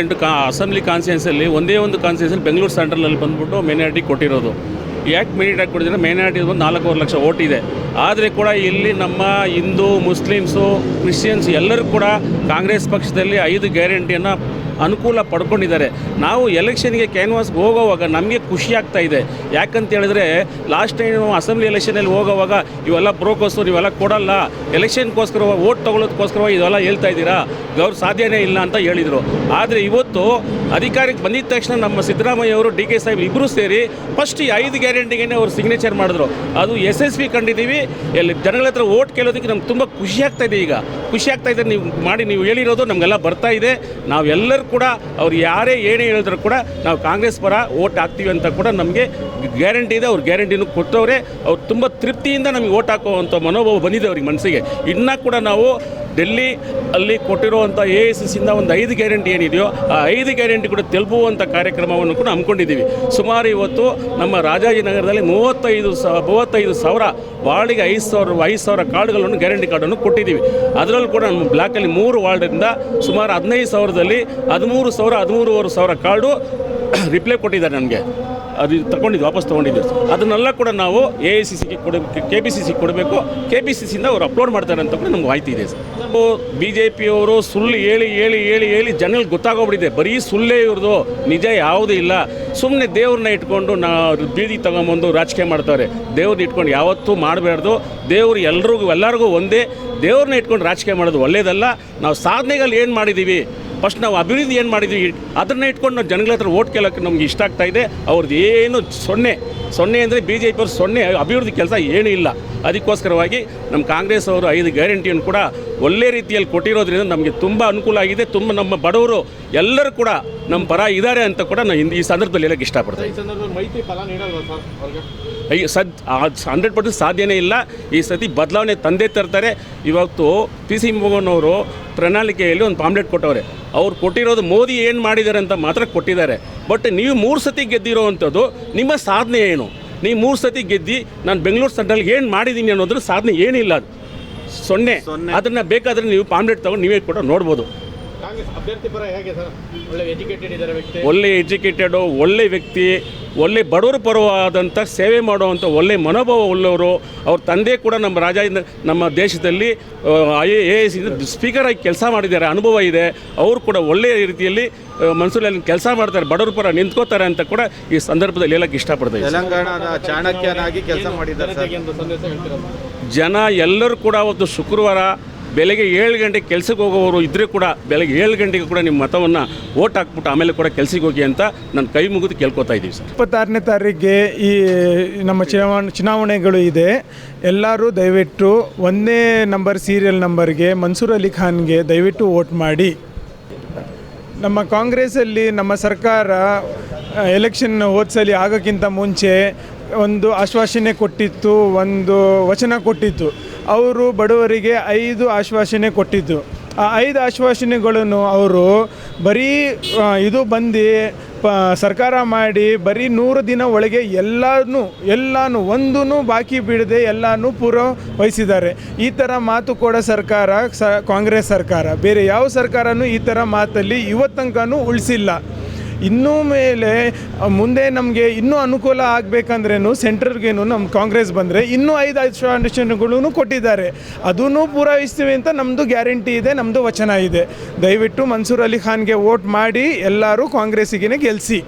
ಎಂಟು ಕಾ ಅಸೆಂಬ್ಲಿ ಕಾನ್ಸ್ಟಿಟ್ಯೂನ್ಸಲ್ಲಿ ಒಂದೇ ಒಂದು ಕಾನ್ಸ್ಟಿಟ್ಯೂನ್ಸಲ್ಲಿ ಬೆಂಗಳೂರು ಸೆಂಟ್ರಲಲ್ಲಿ ಬಂದ್ಬಿಟ್ಟು ಮೈನಾರಿಟಿ ಕೊಟ್ಟಿರೋದು. ಯಾಕೆ ಮೈನಾರಿಟಿ ಕೊಟ್ಟಿದ್ರೆ ಮೈನಾರಿಟಿ ಒಂದು ನಾಲ್ಕೂವರೆ ಲಕ್ಷ ಓಟ್ ಇದೆ. ಆದರೆ ಕೂಡ ಇಲ್ಲಿ ನಮ್ಮ ಹಿಂದೂ, ಮುಸ್ಲಿಮ್ಸು ಕ್ರಿಶ್ಚಿಯನ್ಸ್ ಎಲ್ಲರೂ ಕೂಡ ಕಾಂಗ್ರೆಸ್ ಪಕ್ಷದಲ್ಲಿ ಐದು ಗ್ಯಾರಂಟಿಯನ್ನು ಅನುಕೂಲ ಪಡ್ಕೊಂಡಿದ್ದಾರೆ. ನಾವು ಎಲೆಕ್ಷನ್ಗೆ ಕ್ಯಾನ್ವಾಸ್ಗೆ ಹೋಗೋವಾಗ ನಮಗೆ ಖುಷಿ ಆಗ್ತಾ ಇದೆ. ಯಾಕಂತ ಹೇಳಿದ್ರೆ ಲಾಸ್ಟ್ ಟೈಮ್ ಅಸೆಂಬ್ಲಿ ಎಲೆಕ್ಷನಲ್ಲಿ ಹೋಗೋವಾಗ ಇವೆಲ್ಲ ಬ್ರೋಕರ್ಸು ನೀವೆಲ್ಲ ಕೊಡಲ್ಲ. ಎಲೆಕ್ಷನ್ಗೋಸ್ಕರ ಓಟ್ ತೊಗೊಳೋದಕ್ಕೋಸ್ಕರ ಇದೆಲ್ಲ ಹೇಳ್ತಾ ಇದ್ದೀರಾ? ಗೌರ್ ಸಾಧ್ಯನೇ ಇಲ್ಲ ಅಂತ ಹೇಳಿದರು. ಆದರೆ ಇವತ್ತು ಅಧಿಕಾರಕ್ಕೆ ಬಂದಿದ ತಕ್ಷಣ ನಮ್ಮ ಸಿದ್ದರಾಮಯ್ಯ ಅವರು, ಡಿ ಕೆ ಸಾಹೇಬ್ ಇಬ್ಬರು ಸೇರಿ ಫಸ್ಟ್ ಈ ಐದು ಗ್ಯಾರಂಟಿಗೆ ಅವರು ಸಿಗ್ನೇಚರ್ ಮಾಡಿದ್ರು. ಅದು ಎಸ್ ಎಸ್ ಪಿ ಕಂಡಿದ್ದೀವಿ. ಎಲ್ಲಿ ಜನಗಳ ಹತ್ರ ಓಟ್ ಕೇಳೋದಕ್ಕೆ ನಮ್ಗೆ ತುಂಬ ಖುಷಿ ಇದೆ ಈಗ. ಖುಷಿ ಆಗ್ತಾ ಇದೆ. ನೀವು ಮಾಡಿ, ನೀವು ಹೇಳಿರೋದು ನಮಗೆಲ್ಲ ಬರ್ತಾ ಇದೆ. ನಾವೆಲ್ಲರೂ ಕೂಡ, ಅವ್ರು ಯಾರೇ ಏನೇ ಹೇಳಿದ್ರು ಕೂಡ ನಾವು ಕಾಂಗ್ರೆಸ್ ಪರ ಓಟ್ ಹಾಕ್ತೀವಿ ಅಂತ ಕೂಡ ನಮಗೆ ಗ್ಯಾರಂಟಿ ಇದೆ. ಅವ್ರು ಗ್ಯಾರಂಟಿನೂ ಕೊಟ್ಟವ್ರೆ. ಅವ್ರು ತುಂಬ ತೃಪ್ತಿಯಿಂದ ನಮಗೆ ಓಟ್ ಹಾಕುವಂಥ ಮನೋಭಾವ ಬಂದಿದೆ ಅವ್ರಿಗೆ ಮನಸ್ಸಿಗೆ. ಇನ್ನೂ ಕೂಡ ನಾವು ಡೆಲ್ಲಿ ಅಲ್ಲಿ ಕೊಟ್ಟಿರುವಂಥ ಎ ಎಸ್ ಎಸ್ಸಿಂದ ಒಂದು ಐದು ಗ್ಯಾರಂಟಿ ಏನಿದೆಯೋ ಆ ಐದು ಗ್ಯಾರಂಟಿ ಕೂಡ ತಲುಪುವಂಥ ಕಾರ್ಯಕ್ರಮವನ್ನು ಕೂಡ ಹಮ್ಮಿಕೊಂಡಿದ್ದೀವಿ. ಸುಮಾರು ಇವತ್ತು ನಮ್ಮ ರಾಜಾಜಿನಗರದಲ್ಲಿ ಮೂವತ್ತೈದು ಸ, ಮೂವತ್ತೈದು ಸಾವಿರ ವಾರ್ಡಿಗೆ ಐದು ಸಾವಿರ ಐದು ಸಾವಿರ ಕಾರ್ಡ್ಗಳನ್ನು, ಗ್ಯಾರಂಟಿ ಕಾರ್ಡನ್ನು ಕೊಟ್ಟಿದ್ದೀವಿ. ಅದರಲ್ಲೂ ಕೂಡ ನಮ್ಮ ಬ್ಲಾಕಲ್ಲಿ ಮೂರು ವಾರ್ಡಿಂದ ಸುಮಾರು ಹದಿನೈದು ಸಾವಿರದಲ್ಲಿ ಹದಿಮೂರು ಸಾವಿರ, ಹದಿಮೂರುವರೆ ಸಾವಿರ ಕಾರ್ಡು ರಿಪ್ಲೈ ಕೊಟ್ಟಿದ್ದಾರೆ ನನಗೆ ಅದು ತಗೊಂಡಿದ್ದು, ವಾಪಸ್ ತೊಗೊಂಡಿದ್ದು. ಅದನ್ನೆಲ್ಲ ಕೂಡ ನಾವು ಎ ಐ ಸಿ ಸಿಗೆ ಕೊಡ ಕೆ ಪಿ ಸಿ ಸಿ ಕೊಡಬೇಕು. ಕೆ ಪಿ ಸಿ ಸಿಯಿಂದ ಅವರು ಅಪ್ಲೋಡ್ ಮಾಡ್ತಾರೆ ಅಂತ ಕೂಡ ನಮ್ಗೆ ಮಾಹಿತಿ ಇದೆ. ಸರ್ ಬಿ ಜೆ ಪಿಯವರು ಸುಳ್ಳು ಹೇಳಿ ಹೇಳಿ ಹೇಳಿ ಹೇಳಿ ಜನಗಳಿಗೆ ಗೊತ್ತಾಗೋಗ್ಬಿಟ್ಟಿದೆ. ಬರೀ ಸುಳ್ಳೇ ಇವ್ರದ್ದು. ನಿಜ ಯಾವುದೂ ಇಲ್ಲ. ಸುಮ್ಮನೆ ದೇವ್ರನ್ನ ಇಟ್ಕೊಂಡು ನಾ ಬೀದಿ ತಗೊಂಬಂದು ರಾಜಕೀಯ ಮಾಡ್ತಾರೆ. ದೇವ್ರನ್ನ ಇಟ್ಕೊಂಡು ಯಾವತ್ತೂ ಮಾಡಬಾರ್ದು. ದೇವ್ರು ಎಲ್ರಿಗೂ, ಎಲ್ಲರಿಗೂ ಒಂದೇ. ದೇವ್ರನ್ನ ಇಟ್ಕೊಂಡು ರಾಜಕೀಯ ಮಾಡೋದು ಒಳ್ಳೆಯದಲ್ಲ ನಾವು ಸಾಧನೆಗಳು ಏನು ಮಾಡಿದ್ದೀವಿ? ಫಸ್ಟ್ ನಾವು ಅಭಿವೃದ್ಧಿ ಏನು ಮಾಡಿದ್ವಿ ಅದನ್ನ ಇಟ್ಕೊಂಡು ನಾವು ಜನಗಳ ಹತ್ರ ಓಟ್ ಕೇಳೋಕ್ಕೆ ನಮ್ಗೆ ಇಷ್ಟ ಆಗ್ತಾ ಇದೆ. ಅವ್ರದ್ದು ಏನು ಸೊನ್ನೆ ಸೊನ್ನೆ ಅಂದರೆ ಬಿ ಜೆ ಪಿಯವ್ರು ಸೊನ್ನೆ ಅಭಿವೃದ್ಧಿ ಕೆಲಸ ಏನೂ ಇಲ್ಲ. ಅದಕ್ಕೋಸ್ಕರವಾಗಿ ನಮ್ಮ ಕಾಂಗ್ರೆಸ್ ಅವರು ಐದು ಗ್ಯಾರಂಟಿಯನ್ನು ಕೂಡ ಒಳ್ಳೆ ರೀತಿಯಲ್ಲಿ ಕೊಟ್ಟಿರೋದ್ರಿಂದ ನಮಗೆ ತುಂಬ ಅನುಕೂಲ ಆಗಿದೆ. ತುಂಬ ನಮ್ಮ ಬಡವರು ಎಲ್ಲರೂ ಕೂಡ ನಮ್ಮ ಪರ ಇದ್ದಾರೆ ಅಂತ ಕೂಡ ನಾನು ಈ ಸಂದರ್ಭದಲ್ಲಿ ಹೇಳಕ್ಕೆ ಇಷ್ಟಪಡ್ತೀನಿ ಈ ಸದ್ ಹಂಡ್ರೆಡ್ ಪರ್ಸೆಂಟ್ ಸಾಧ್ಯನೇ ಇಲ್ಲ. ಈ ಸತಿ ಬದಲಾವಣೆ ತಂದೆ ತರ್ತಾರೆ. ಇವತ್ತು ಪಿ ಸಿ ಮೋಹನ್ ಅವರು ಪ್ರಣಾಳಿಕೆಯಲ್ಲಿ ಒಂದು ಪಾಂಪ್ಲೆಟ್ ಕೊಟ್ಟವ್ರೆ. ಅವ್ರು ಕೊಟ್ಟಿರೋದು ಮೋದಿ ಏನು ಮಾಡಿದ್ದಾರೆ ಅಂತ ಮಾತ್ರ ಕೊಟ್ಟಿದ್ದಾರೆ. ಬಟ್ ನೀವು ಮೂರು ಸತಿ ಗೆದ್ದಿರೋ ಅಂಥದ್ದು ನಿಮ್ಮ ಸಾಧನೆ ಏನು? ನೀವು ಮೂರು ಸತಿ ಗೆದ್ದು ನಾನು ಬೆಂಗಳೂರು ಸೆಂಟ್ರಲ್ಗೆ ಏನು ಮಾಡಿದ್ದೀನಿ ಅನ್ನೋದ್ರ ಸಾಧನೆ ಏನಿಲ್ಲ ಅದು. ಸೊನ್ನೆ. ಅದನ್ನು ಬೇಕಾದರೆ ನೀವು ಪಾಂಪ್ಲೆಟ್ ತಗೊಂಡು ನೀವೇ ಕೂಡ ನೋಡ್ಬೋದು. ಒಳ್ಳೆ ಎಜುಕೇಟೆಡು ಒಳ್ಳೆ ವ್ಯಕ್ತಿ. ಒಳ್ಳೆ ಬಡವರ ಪರವಾದಂಥ ಸೇವೆ ಮಾಡುವಂಥ ಒಳ್ಳೆ ಮನೋಭಾವ ಉಳ್ಳವರು ಅವ್ರ ತಂದೆ ಕೂಡ ನಮ್ಮ ರಾಜ ನಮ್ಮ ದೇಶದಲ್ಲಿ ಐ ಎ ಎಸ್ ಸ್ಪೀಕರ್ ಆಗಿ ಕೆಲಸ ಮಾಡಿದ್ದಾರೆ ಅನುಭವ ಇದೆ. ಅವರು ಕೂಡ ಒಳ್ಳೆಯ ರೀತಿಯಲ್ಲಿ ಮನಸ್ಸಲ್ಲಿ ಕೆಲಸ ಮಾಡ್ತಾರೆ ಬಡವರ ಪರ ನಿಂತ್ಕೋತಾರೆ ಅಂತ ಕೂಡ ಈ ಸಂದರ್ಭದಲ್ಲಿ ಹೇಳಕ್ಕೆ ಇಷ್ಟಪಡ್ತೀವಿ ತೆಲಂಗಾಣದ ಚಾಣಕ್ಯನಾಗಿ ಕೆಲಸ ಮಾಡಿದ್ದಾರೆ? ಜನ ಎಲ್ಲರೂ ಕೂಡ ಒಂದು ಶುಕ್ರವಾರ ಬೆಳಗ್ಗೆ ಏಳು ಗಂಟೆಗೆ ಕೆಲಸಕ್ಕೆ ಹೋಗೋವರು ಇದ್ದರೆ ಕೂಡ ಬೆಳಗ್ಗೆ ಏಳು ಗಂಟೆಗೆ ಕೂಡ ನಿಮ್ಮ ಮತವನ್ನು ಓಟ್ ಹಾಕ್ಬಿಟ್ಟು ಆಮೇಲೆ ಕೂಡ ಕೆಲಸಕ್ಕೆ ಹೋಗಿ ಅಂತ ನಾನು ಕೈ ಮುಗಿದು ಕೇಳ್ಕೊತಾ ಇದ್ದೀವಿ ಸರ್. ಇಪ್ಪತ್ತಾರನೇ ತಾರೀಕಿಗೆ ಈ ನಮ್ಮ ಚುನಾವಣೆ ಚುನಾವಣೆಗಳು ಇದೆ. ಎಲ್ಲರೂ ದಯವಿಟ್ಟು ಒಂದೇ ನಂಬರ್ ಸೀರಿಯಲ್ ನಂಬರ್ಗೆ ಮನ್ಸೂರ್ ಅಲಿ ಖಾನ್ಗೆ ದಯವಿಟ್ಟು ವೋಟ್ ಮಾಡಿ. ನಮ್ಮ ಕಾಂಗ್ರೆಸ್ಸಲ್ಲಿ ನಮ್ಮ ಸರ್ಕಾರ ಎಲೆಕ್ಷನ್ ಹೋದ್ಸಲಿ ಆಗೋಕ್ಕಿಂತ ಮುಂಚೆ ಒಂದು ಆಶ್ವಾಸನೆ ಕೊಟ್ಟಿತ್ತು, ಒಂದು ವಚನ ಕೊಟ್ಟಿತ್ತು. ಅವರು ಬಡವರಿಗೆ ಐದು ಆಶ್ವಾಸನೆ ಕೊಟ್ಟಿದ್ದು. ಆ ಐದು ಆಶ್ವಾಸನೆಗಳನ್ನು ಅವರು ಬರೀ ಇದು ಬಂದು, ಪ, ಸರ್ಕಾರ ಮಾಡಿ ಬರೀ ನೂರು ದಿನ ಒಳಗೆ ಎಲ್ಲನೂ ಎಲ್ಲಾನು ಒಂದೂ ಬಾಕಿ ಬಿಡದೆ ಎಲ್ಲನೂ ಪೂರ್ವವಹಿಸಿದ್ದಾರೆ ಈ ಥರ ಮಾತು ಕೂಡ ಸರ್ಕಾರ, ಸ, ಕಾಂಗ್ರೆಸ್ ಸರ್ಕಾರ. ಬೇರೆ ಯಾವ ಸರ್ಕಾರನೂ ಈ ಥರ ಮಾತಲ್ಲಿ ಇವತ್ತಂಕನೂ ಉಳಿಸಿಲ್ಲ. ಇನ್ನೂ ಮೇಲೆ ಮುಂದೆ ನಮಗೆ ಇನ್ನೂ ಅನುಕೂಲ ಆಗಬೇಕಂದ್ರೇನು, ಸೆಂಟ್ರಲ್ಗೇನು ನಮ್ಮ ಕಾಂಗ್ರೆಸ್ ಬಂದರೆ ಇನ್ನೂ ಐದು ಐದು ಫೌಂಡೇಶನ್ಗಳೂ ಕೊಟ್ಟಿದ್ದಾರೆ. ಅದೂ ಪೂರೈಸ್ತೀವಿ ಅಂತ ನಮ್ಮದು ಗ್ಯಾರಂಟಿ ಇದೆ ನಮ್ಮದು ವಚನ ಇದೆ. ದಯವಿಟ್ಟು ಮನ್ಸೂರ್ ಅಲಿ ಖಾನ್ಗೆ ವೋಟ್ ಮಾಡಿ ಎಲ್ಲರೂ ಕಾಂಗ್ರೆಸ್ಸಿಗೆ ಗೆಲ್ಲಿಸಿ